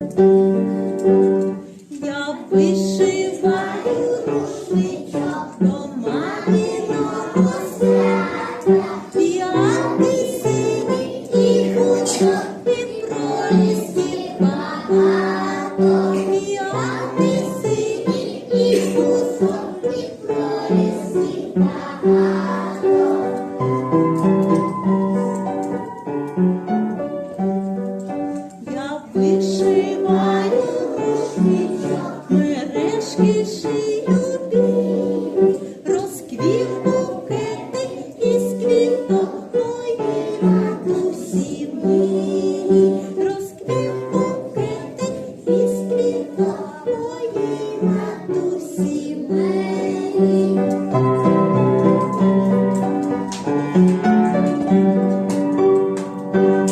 Я вишиваю рушничок до маминого свята, п'ятий синий і гучок. вишиває рушниця, мережки шию білі, розквів букети із квіток мої матусі милі, розквів букети із квіток мої. Thank you.